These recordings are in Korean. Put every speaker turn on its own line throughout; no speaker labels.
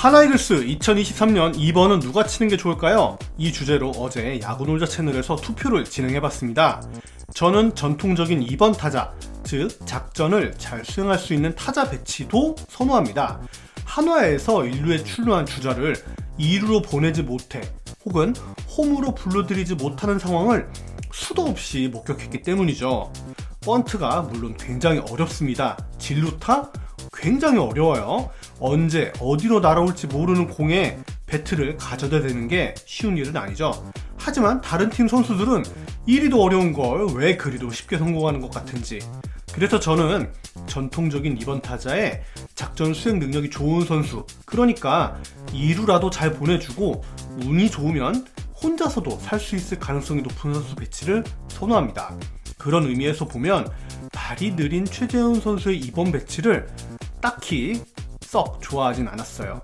하나이글스 2023년 2번은 누가 치는 게 좋을까요? 이 주제로 어제 야구놀자 채널에서 투표를 진행해봤습니다. 저는 전통적인 2번 타자, 즉 작전을 잘 수행할 수 있는 타자 배치도 선호합니다. 한화에서 1루에 출루한 주자를 2루로 보내지 못해 혹은 홈으로 불러들이지 못하는 상황을 수도 없이 목격했기 때문이죠. 번트가 물론 굉장히 어렵습니다. 진루타 굉장히 어려워요. 언제 어디로 날아올지 모르는 공에 배트를 가져다 대는 게 쉬운 일은 아니죠. 하지만 다른 팀 선수들은 이리도 어려운 걸 왜 그리도 쉽게 성공하는 것 같은지. 그래서 저는 전통적인 2번 타자의 작전 수행 능력이 좋은 선수, 그러니까 2루라도 잘 보내주고 운이 좋으면 혼자서도 살 수 있을 가능성이 높은 선수 배치를 선호합니다. 그런 의미에서 보면 발이 느린 최재훈 선수의 2번 배치를 딱히 썩 좋아하진 않았어요.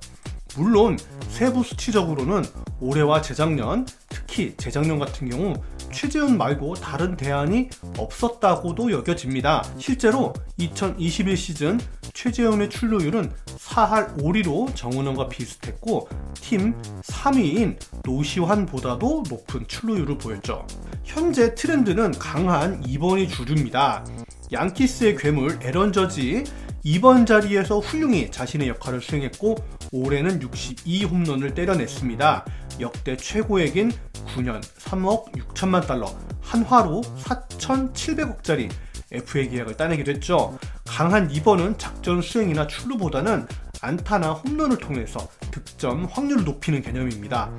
물론 세부 수치적으로는 올해와 재작년, 특히 재작년 같은 경우 최재훈 말고 다른 대안이 없었다고도 여겨집니다. 실제로 2021 시즌 최재훈의 출루율은 4할 5리로 정은원과 비슷했고 팀 3위인 노시환보다도 높은 출루율을 보였죠. 현재 트렌드는 강한 2번이 주류입니다. 양키스의 괴물 에런 저지 2번 자리에서 훌륭히 자신의 역할을 수행했고 올해는 62 홈런을 때려냈습니다. 역대 최고액인 9년 3억 6천만 달러 한화로 4,700억짜리 FA 계약을 따내기도 했죠. 강한 2번은 작전 수행이나 출루보다는 안타나 홈런을 통해서 득점 확률을 높이는 개념입니다.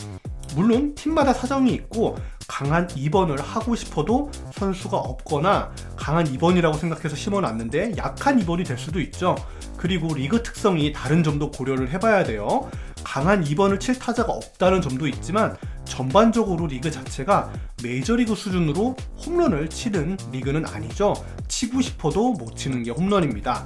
물론 팀마다 사정이 있고 강한 2번을 하고 싶어도 선수가 없거나 강한 2번이라고 생각해서 심어놨는데 약한 2번이 될 수도 있죠. 그리고 리그 특성이 다른 점도 고려를 해봐야 돼요. 강한 2번을 칠 타자가 없다는 점도 있지만 전반적으로 리그 자체가 메이저리그 수준으로 홈런을 치는 리그는 아니죠. 치고 싶어도 못 치는 게 홈런입니다.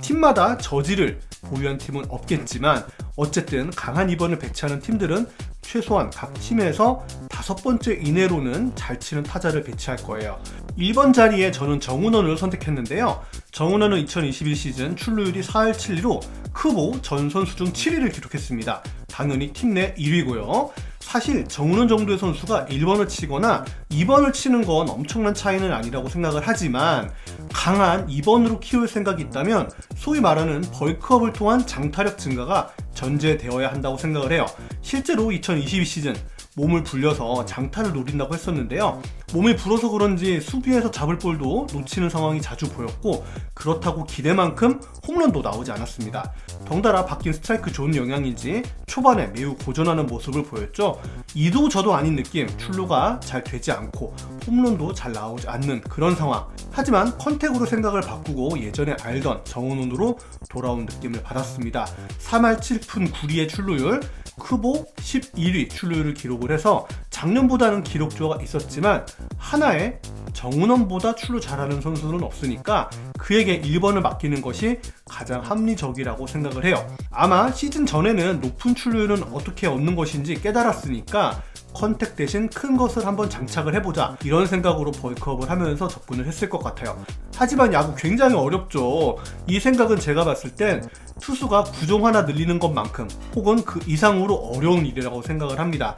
팀마다 저지를 보유한 팀은 없겠지만 어쨌든 강한 2번을 배치하는 팀들은 최소한 각 팀에서 다섯 번째 이내로는 잘 치는 타자를 배치할 거예요. 1번 자리에 저는 정은원을 선택했는데요. 정은원은 2021 시즌 출루율이 4할 7리로 크보 전 선수 중 7위를 기록했습니다. 당연히 팀 내 1위고요. 사실 정은원 정도의 선수가 1번을 치거나 2번을 치는 건 엄청난 차이는 아니라고 생각을 하지만 강한 2번으로 키울 생각이 있다면 소위 말하는 벌크업을 통한 장타력 증가가 전제되어야 한다고 생각을 해요. 실제로 2022 시즌 몸을 불려서 장타를 노린다고 했었는데요. 몸이 불어서 그런지 수비에서 잡을 볼도 놓치는 상황이 자주 보였고 그렇다고 기대만큼 홈런도 나오지 않았습니다. 덩달아 바뀐 스트라이크 존 영향인지 초반에 매우 고전하는 모습을 보였죠. 이도 저도 아닌 느낌, 출루가 잘 되지 않고 홈런도 잘 나오지 않는 그런 상황. 하지만 컨택으로 생각을 바꾸고 예전에 알던 정원원으로 돌아온 느낌을 받았습니다. 3할 7푼 9리의 출루율, 크보 11위 출루율을 기록을 해서 작년보다는 기록조가 있었지만 하나의 정은원보다 출루 잘하는 선수는 없으니까 그에게 1번을 맡기는 것이 가장 합리적이라고 생각을 해요. 아마 시즌 전에는 높은 출루율은 어떻게 얻는 것인지 깨달았으니까 컨택 대신 큰 것을 한번 장착을 해보자 이런 생각으로 벌크업을 하면서 접근을 했을 것 같아요. 하지만 야구 굉장히 어렵죠. 이 생각은 제가 봤을 땐 투수가 구종 하나 늘리는 것만큼 혹은 그 이상으로 어려운 일이라고 생각을 합니다.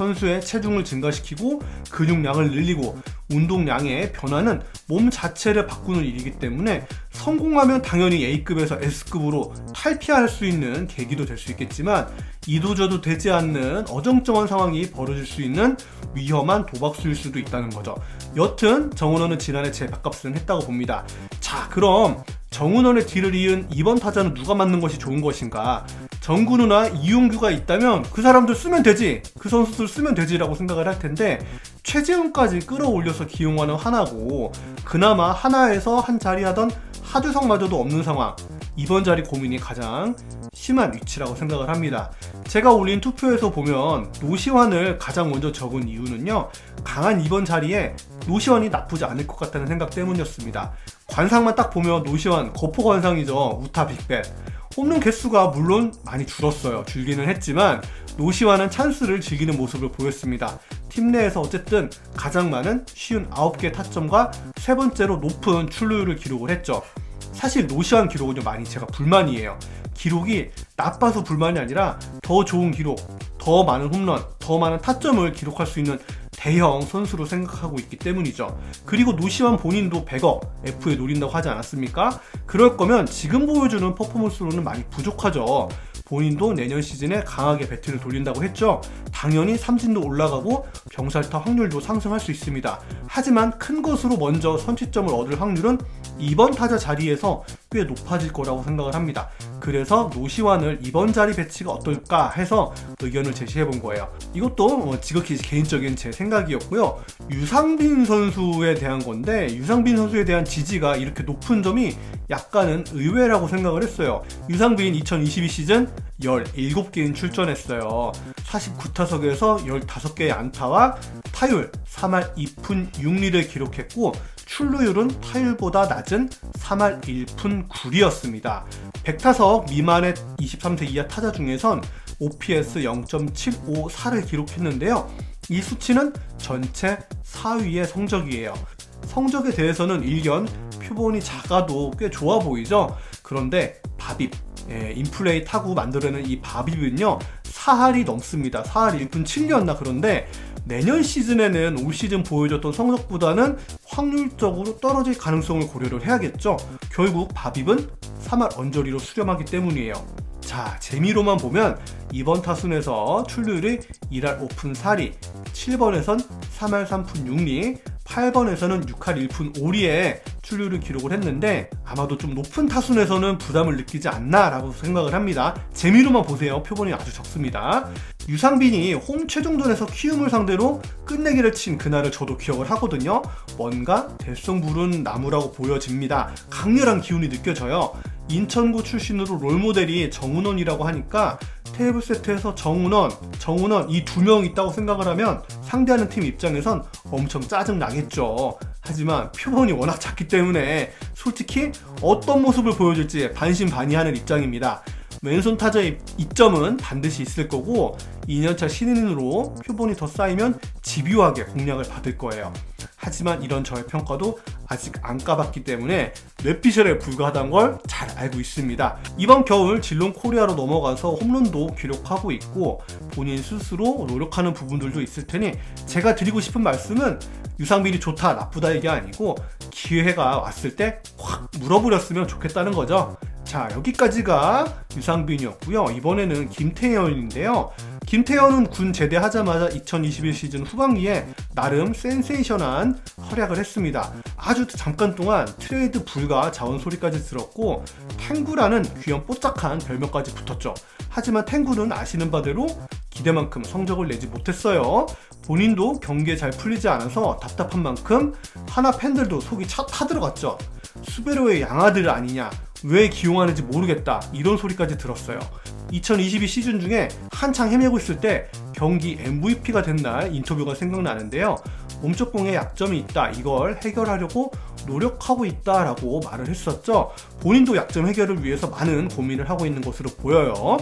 선수의 체중을 증가시키고 근육량을 늘리고 운동량의 변화는 몸 자체를 바꾸는 일이기 때문에 성공하면 당연히 A급에서 S급으로 탈피할 수 있는 계기도 될 수 있겠지만 이도저도 되지 않는 어정쩡한 상황이 벌어질 수 있는 위험한 도박수일 수도 있다는 거죠. 여튼 정은호는 지난해 제 밥값은 했다고 봅니다. 자 그럼 정은원의 뒤를 이은 2번 타자는 누가 맞는 것이 좋은 것인가? 정근우나 이용규가 있다면 그 사람들 쓰면 되지. 그 선수들 쓰면 되지라고 생각을 할 텐데 최재훈까지 끌어올려서 기용하는 하나고 그나마 하나에서 한 자리 하던 하주성마저도 없는 상황. 이번 자리 고민이 가장 심한 위치라고 생각을 합니다. 제가 올린 투표에서 보면 노시환을 가장 먼저 적은 이유는요. 강한 2번 자리에 노시환이 나쁘지 않을 것 같다는 생각 때문이었습니다. 관상만 딱 보면 노시환 거포 관상이죠. 우타 빅뱅. 홈런 개수가 물론 많이 줄었어요. 줄기는 했지만 노시환은 찬스를 즐기는 모습을 보였습니다. 팀 내에서 어쨌든 가장 많은 쉬운 9개 타점과 세 번째로 높은 출루율을 기록을 했죠. 사실 노시환 기록은 좀 많이 제가 불만이에요. 기록이 나빠서 불만이 아니라 더 좋은 기록, 더 많은 홈런, 더 많은 타점을 기록할 수 있는 대형 선수로 생각하고 있기 때문이죠. 그리고 노시환 본인도 100억 F에 노린다고 하지 않았습니까? 그럴 거면 지금 보여주는 퍼포먼스로는 많이 부족하죠. 본인도 내년 시즌에 강하게 배트를 돌린다고 했죠. 당연히 삼진도 올라가고 병살타 확률도 상승할 수 있습니다. 하지만 큰 것으로 먼저 선취점을 얻을 확률은 이번 타자 자리에서 꽤 높아질 거라고 생각을 합니다. 그래서 노시환을 이번 자리 배치가 어떨까 해서 의견을 제시해 본 거예요. 이것도 뭐 지극히 개인적인 제 생각이었고요. 유상빈 선수에 대한 건데 유상빈 선수에 대한 지지가 이렇게 높은 점이 약간은 의외라고 생각을 했어요. 유상빈 2022 시즌 17개인 출전했어요. 49타석에서 15개의 안타와 타율 3할 2푼 6리를 기록했고 출루율은 타율보다 낮은 3할 1푼 9리였습니다. 100타석 미만의 23세 이하 타자 중에선 OPS 0.754를 기록했는데요. 이 수치는 전체 4위의 성적이에요. 성적에 대해서는 일견 표본이 작아도 꽤 좋아 보이죠? 그런데 바빕, 예, 인플레이 타고 만들어낸 이 바빕은요, 4할이 넘습니다. 4할 1분 7리였나 그런데 내년 시즌에는 올 시즌 보여줬던 성적보다는 확률적으로 떨어질 가능성을 고려를 해야겠죠. 결국 바빕은 3할 언저리로 수렴하기 때문이에요. 자, 재미로만 보면 이번 타순에서 출루율이 1할 5푼 4리, 7번에선 3할 3푼 6리, 8번에서는 6할 1푼 5리에 출루를 기록을 했는데 아마도 좀 높은 타순에서는 부담을 느끼지 않나라고 생각을 합니다. 재미로만 보세요. 표본이 아주 적습니다. 유상빈이 홈 최종전에서 키움을 상대로 끝내기를 친 그날을 저도 기억을 하거든요. 뭔가 대성 부른 나무라고 보여집니다. 강렬한 기운이 느껴져요. 인천구 출신으로 롤모델이 정은원이라고 하니까 테이블 세트에서 정은원, 정은원 이 두 명 있다고 생각을 하면 상대하는 팀 입장에선 엄청 짜증 나겠죠. 하지만 표본이 워낙 작기 때문에 솔직히 어떤 모습을 보여줄지 반신반의하는 입장입니다. 왼손 타자의 이점은 반드시 있을 거고 2년차 신인으로 표본이 더 쌓이면 집요하게 공략을 받을 거예요. 하지만 이런 저의 평가도 아직 안 까봤기 때문에 뇌피셜에 불과하다는 걸 잘 알고 있습니다. 이번 겨울 질론 코리아로 넘어가서 홈런도 기록하고 있고 본인 스스로 노력하는 부분들도 있을 테니 제가 드리고 싶은 말씀은 유상빈이 좋다 나쁘다 얘기 아니고 기회가 왔을 때 확 물어버렸으면 좋겠다는 거죠. 자 여기까지가 유상빈이었고요. 이번에는 김태현인데요. 김태현은 군 제대하자마자 2021 시즌 후반기에 나름 센세이션한 활약을 했습니다. 아주 잠깐 동안 트레이드 불가 자원 소리까지 들었고 탱구라는 귀염 뽀짝한 별명까지 붙었죠. 하지만 탱구는 아시는 바대로 기대만큼 성적을 내지 못했어요. 본인도 경기에 잘 풀리지 않아서 답답한 만큼 하나 팬들도 속이 차 타들어갔죠. 수베로의 양아들 아니냐, 왜 기용하는지 모르겠다 이런 소리까지 들었어요. 2022 시즌 중에 한창 헤매고 있을 때 경기 MVP가 된 날 인터뷰가 생각나는데요. 몸쪽공에 약점이 있다. 이걸 해결하려고 노력하고 있다라고 말을 했었죠. 본인도 약점 해결을 위해서 많은 고민을 하고 있는 것으로 보여요.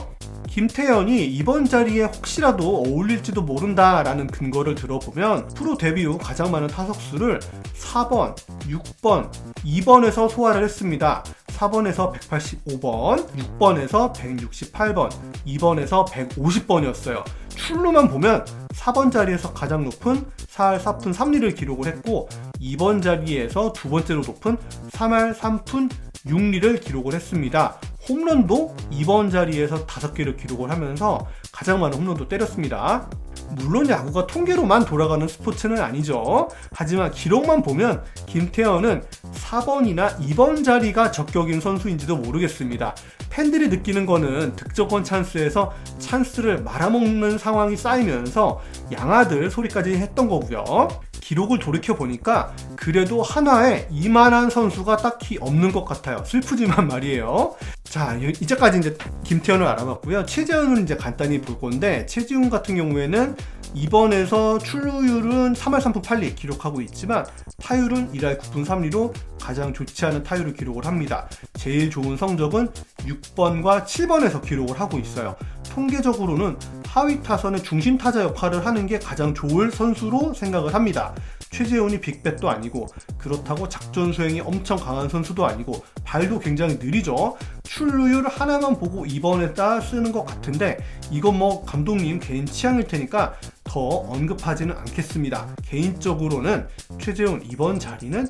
김태현이 이번 자리에 혹시라도 어울릴지도 모른다라는 근거를 들어보면 프로 데뷔 후 가장 많은 타석수를 4번, 6번, 2번에서 소화를 했습니다. 4번에서 185번, 6번에서 168번, 2번에서 150번이었어요. 출루만 보면 4번 자리에서 가장 높은 4할 4푼 3리를 기록을 했고 2번 자리에서 두 번째로 높은 3할 3푼 6리를 기록을 했습니다. 홈런도 2번 자리에서 5개를 기록을 하면서 가장 많은 홈런도 때렸습니다. 물론 야구가 통계로만 돌아가는 스포츠는 아니죠. 하지만 기록만 보면 김태현은 4번이나 2번 자리가 적격인 선수인지도 모르겠습니다. 팬들이 느끼는 거는 득점권 찬스에서 찬스를 말아먹는 상황이 쌓이면서 양아들 소리까지 했던 거고요. 기록을 돌이켜 보니까 그래도 하나에 이만한 선수가 딱히 없는 것 같아요. 슬프지만 말이에요. 자, 이제까지 이제 김태현을 알아봤고요. 최재훈은 이제 간단히 볼 건데 최재훈 같은 경우에는 이번에서 출루율은 3할 3푼 8리 기록하고 있지만 타율은 1할 9푼 3리로 가장 좋지 않은 타율을 기록을 합니다. 제일 좋은 성적은 6번과 7번에서 기록을 하고 있어요. 통계적으로는 하위 타선의 중심 타자 역할을 하는 게 가장 좋을 선수로 생각을 합니다. 최재훈이 빅뱃도 아니고 그렇다고 작전 수행이 엄청 강한 선수도 아니고 발도 굉장히 느리죠. 출루율 하나만 보고 2번에다 쓰는 것 같은데 이건 뭐 감독님 개인 취향일 테니까 더 언급하지는 않겠습니다. 개인적으로는 최재훈 2번 자리는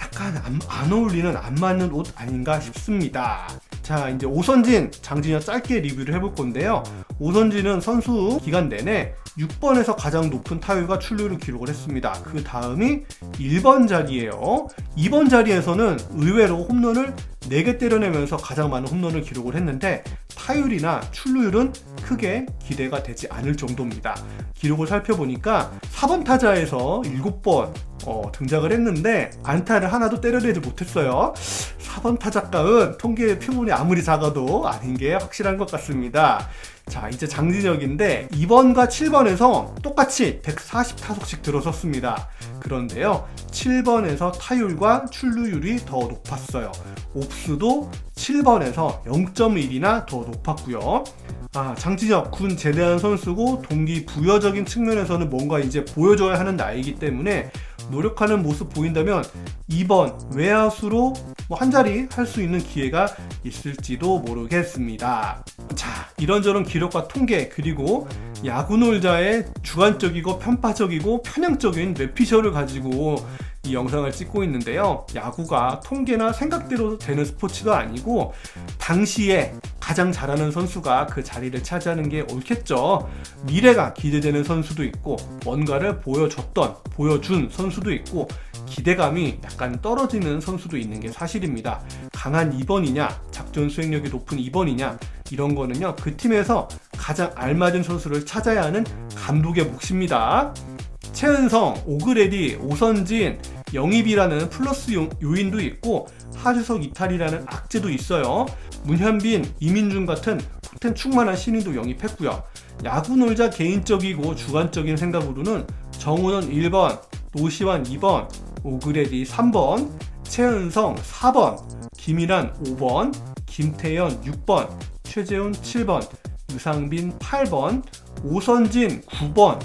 약간 안, 안 어울리는 안 맞는 옷 아닌가 싶습니다. 자 이제 오선진 장진현 짧게 리뷰를 해볼 건데요. 오선진은 선수 기간 내내 6번에서 가장 높은 타율과 출루를 기록을 했습니다. 그 다음이 1번 자리예요. 2번 자리에서는 의외로 홈런을 4개 때려내면서 가장 많은 홈런을 기록을 했는데 타율이나 출루율은 크게 기대가 되지 않을 정도입니다. 기록을 살펴보니까 4번 타자에서 7번 어, 등장을 했는데 안타를 하나도 때려내지 못했어요. 4번 타자가은 통계 표본이 아무리 작아도 아닌 게 확실한 것 같습니다. 자, 이제 장진혁인데 2번과 7번에서 똑같이 140타석씩 들어섰습니다. 그런데요, 7번에서 타율과 출루율이 더 높았어요. 옵스도 7번에서 0.1이나 더 높았고요. 아, 장진혁 군 제대한 선수고 동기 부여적인 측면에서는 뭔가 이제 보여줘야 하는 나이기 때문에 노력하는 모습 보인다면 2번 외야수로 뭐 한 자리 할 수 있는 기회가 있을지도 모르겠습니다. 자, 이런저런 기록과 통계 그리고 야구 놀자의 주관적이고 편파적이고 편향적인 뇌피셜을 가지고 이 영상을 찍고 있는데요. 야구가 통계나 생각대로 되는 스포츠가 아니고 당시에 가장 잘하는 선수가 그 자리를 차지하는 게 옳겠죠. 미래가 기대되는 선수도 있고 뭔가를 보여줬던 보여준 선수도 있고 기대감이 약간 떨어지는 선수도 있는 게 사실입니다. 강한 2번이냐, 작전 수행력이 높은 2번이냐, 이런 거는요, 그 팀에서 가장 알맞은 선수를 찾아야 하는 감독의 몫입니다. 최은성, 오그레디, 오선진, 영입이라는 플러스 요, 요인도 있고 하주석 이탈이라는 악재도 있어요. 문현빈, 이민준 같은 포텐 충만한 신인도 영입했고요. 야구 놀자 개인적이고 주관적인 생각으로는 정우는 1번, 노시환 2번, 오그레디 3번, 최은성 4번, 김일환 5번, 김태현 6번, 최재훈 7번, 유상빈 8번, 오선진 9번,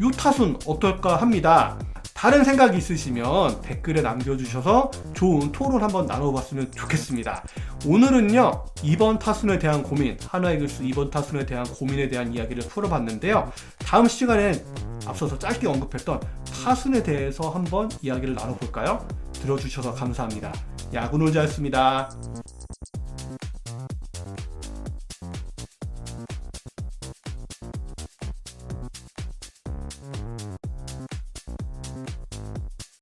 요 타순 어떨까 합니다. 다른 생각 있으시면 댓글에 남겨주셔서 좋은 토론 한번 나눠봤으면 좋겠습니다. 오늘은요, 2번 타순에 대한 고민, 하나이글스 2번 타순에 대한 고민에 대한 이야기를 풀어봤는데요. 다음 시간엔 앞서서 짧게 언급했던 타순에 대해서 한번 이야기를 나눠볼까요? 들어주셔서 감사합니다. 야구 놀자였습니다.